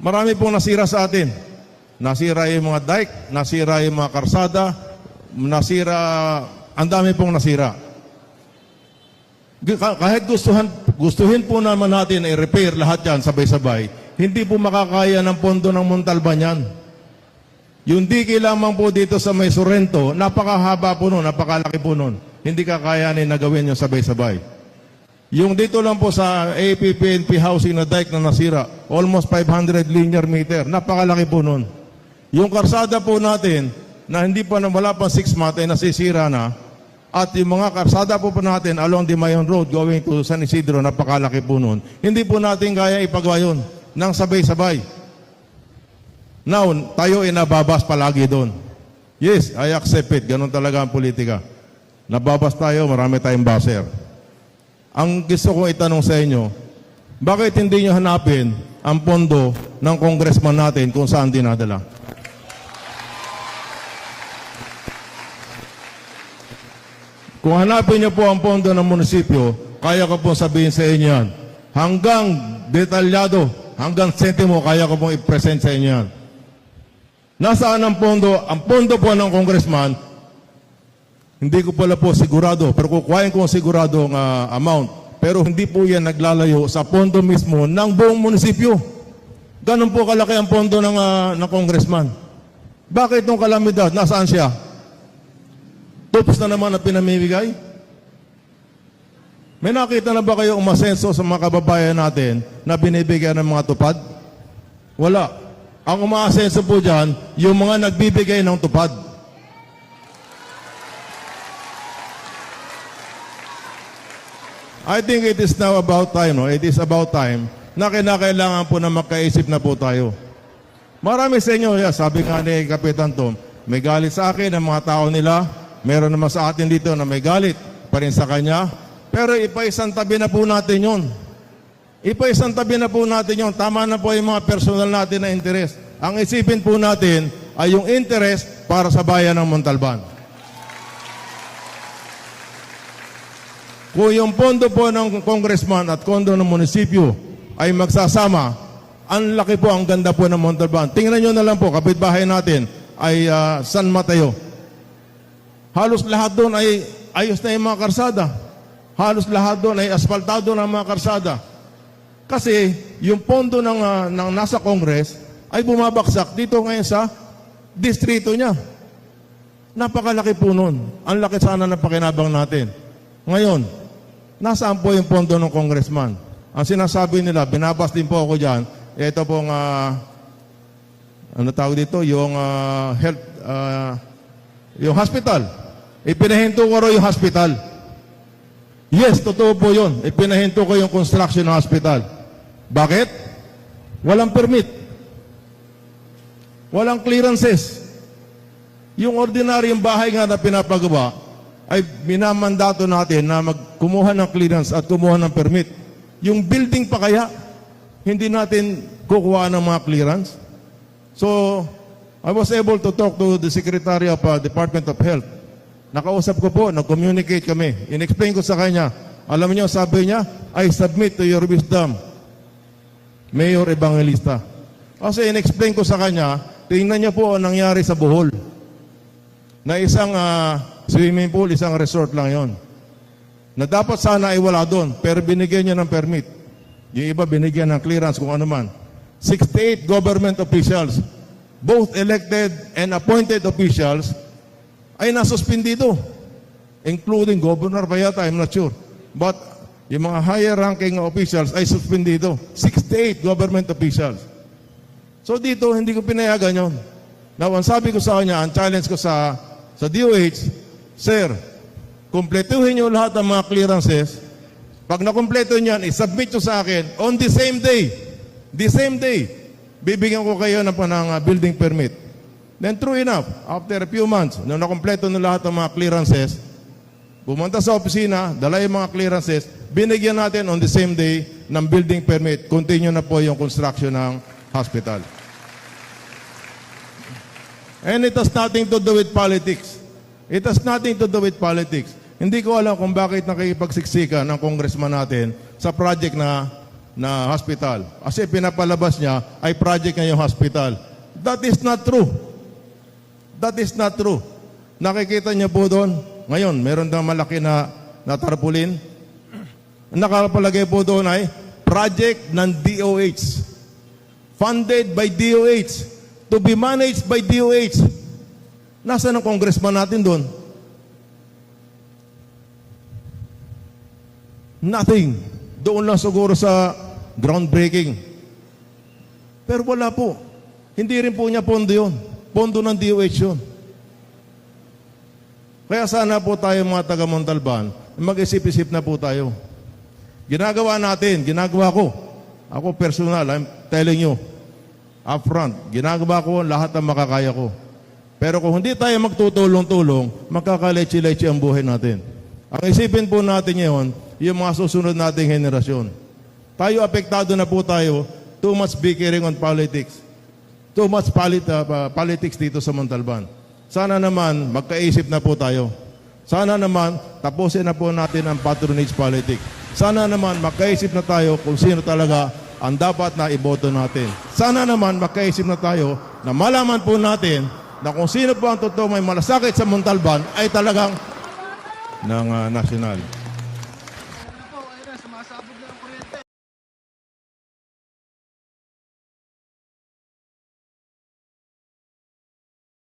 marami pong nasira sa atin. Nasira yung mga dike, nasira yung mga karsada, nasira, ang dami pong nasira. Kahit gustuhan, gustuhin po naman natin i-repair lahat yan sabay-sabay, hindi po makakaya ng pondo ng Montalban yan. Yung diki lamang po dito sa may Sorrento, napakahaba po nun, napakalaki po nun. Hindi kakayanin na gawin yung sabay-sabay. Yung dito lang po sa APPNP housing na dike na nasira, almost 500 linear meter, napakalaki po nun. Yung karsada po natin, na hindi pa na wala pang 6 months ay nasisira na, at yung mga karsada po po natin along the Mayon Road going to San Isidro, napakalaki po nun. Hindi po natin kaya ipagawa yun ng sabay-sabay. Now, tayo ay nababas palagi doon. Yes, I accept it. Ganon talaga ang politika. Nababas tayo, marami tayong baser. Ang gusto kong itanong sa inyo, bakit hindi nyo hanapin ang pondo ng congressman natin kung saan dinadala? Kung hanapin niyo po ang pondo ng munisipyo, kaya ko pong sabihin sa inyo yan. Hanggang detalyado, hanggang sentimo, kaya ko pong i-present sa inyo yan. Nasaan ang pondo? Ang pondo po ng congressman, hindi ko pala po sigurado, pero kukuhain ko sigurado ng ah, amount. Pero hindi po yan naglalayo sa pondo mismo ng buong munisipyo. Ganun po kalaki ang pondo ng, ah, ng congressman. Bakit nung kalamidad? Nasaan siya? Tupos na naman ang pinamimigay? May nakita na ba kayo umasenso sa mga kababayan natin na binibigyan ng mga tupad? Wala. Ang umaasenso po dyan, yung mga nagbibigay ng tupad. I think it is now about time, no? It is about time na kinakailangan po na makaisip na po tayo. Marami sa inyo, yeah, sabi nga ni Kapitan Tom, may galit sa akin ang mga tao nila, meron naman sa atin dito na may galit pa rin sa kanya, pero ipaisang tabi na po natin yun. Ipaisang tabi na po natin yun. Tama na po yung mga personal natin na interest. Ang isipin po natin ay yung interest para sa bayan ng Montalban. Kung yung pondo po ng congressman at kondo ng munisipyo ay magsasama, ang laki po, ang ganda po ng Montalban. Tingnan nyo na lang po, kapitbahay natin ay ah, San Mateo. Halos lahat doon ay ayos na yung mga karsada. Halos lahat doon ay asfaltado ng mga karsada. Kasi yung pondo ng, ah, ng nasa Congress ay bumabaksak dito ngayon sa distrito niya. Napakalaki po nun. Ang laki sana ng pakinabang natin. Ngayon, nasaan po yung pondo ng congressman? Ang sinasabi nila, binabas din po ako dyan, ito pong, ah, ano tawag dito, yung ah, health, ah, yung hospital. Ipinahinto ko raw yung hospital. Yes, totoo po yun. Ipinahinto ko yung construction ng hospital. Bakit? Walang permit. Walang clearances. Yung ordinaryong bahay nga na pinapagawa, ay minamandato natin na magkumuha ng clearance at kumuha ng permit. Yung building pa kaya, hindi natin kukuha ng mga clearance. So, I was able to talk to the Secretary of uh, Department of Health. Nakausap ko po, nag-communicate kami. In-explain ko sa kanya. Alam niyo, sabi niya, I submit to your wisdom, Mayor Evangelista. Kasi in-explain ko sa kanya, tingnan niyo po ang nangyari sa Bohol. Na isang ah, swimming pool, isang resort lang yon. Na dapat sana ay wala doon, pero binigyan niya ng permit. Yung iba binigyan ng clearance kung ano man. 68 government officials, both elected and appointed officials, ay nasuspendido. Including governor pa yata, I'm not sure. But yung mga higher ranking officials ay suspendido. 68 government officials. So dito, hindi ko pinayagan yon. Now, ang sabi ko sa kanya, ang challenge ko sa, sa DOH, Sir, kumpletuhin niyo lahat ng mga clearances. Pag nakumpleto niyan, isubmit niyo sa akin on the same day. The same day. Bibigyan ko kayo ng, ng uh, building permit. Then true enough, after a few months, nung nakumpleto na lahat ng mga clearances, pumunta sa opisina, dala yung mga clearances, binigyan natin on the same day ng building permit. Continue na po yung construction ng hospital. And it has nothing to do with politics. It has nothing to do with politics. Hindi ko alam kung bakit nakikipagsiksikan ng congressman natin sa project na na hospital. Kasi pinapalabas niya ay project niya yung hospital. That is not true. That is not true. Nakikita niyo po doon, ngayon, meron daw malaki na, na tarpaulin. Ang Nakalapalagay po doon ay project ng DOH. Funded by DOH. To be managed by DOH. Nasaan ang congressman natin doon? Nothing. Doon lang siguro sa groundbreaking. Pero wala po. Hindi rin po niya pondo yun. Pondo ng DOH yun. Kaya sana po tayo mga taga Montalban, mag-isip-isip na po tayo. Ginagawa natin, ginagawa ko. Ako personal, I'm telling you, upfront, ginagawa ko lahat ng makakaya ko. Pero kung hindi tayo magtutulong-tulong, magkakalechi-lechi ang buhay natin. Ang isipin po natin ngayon, yung mga susunod nating henerasyon. Tayo apektado na po tayo, too much bickering on politics. Too much polit, uh, politics dito sa Montalban. Sana naman magkaisip na po tayo. Sana naman tapusin na po natin ang patronage politics. Sana naman magkaisip na tayo kung sino talaga ang dapat na iboto natin. Sana naman magkaisip na tayo na malaman po natin na kung sino po ang totoo may malasakit sa Montalban ay talagang ng uh, national.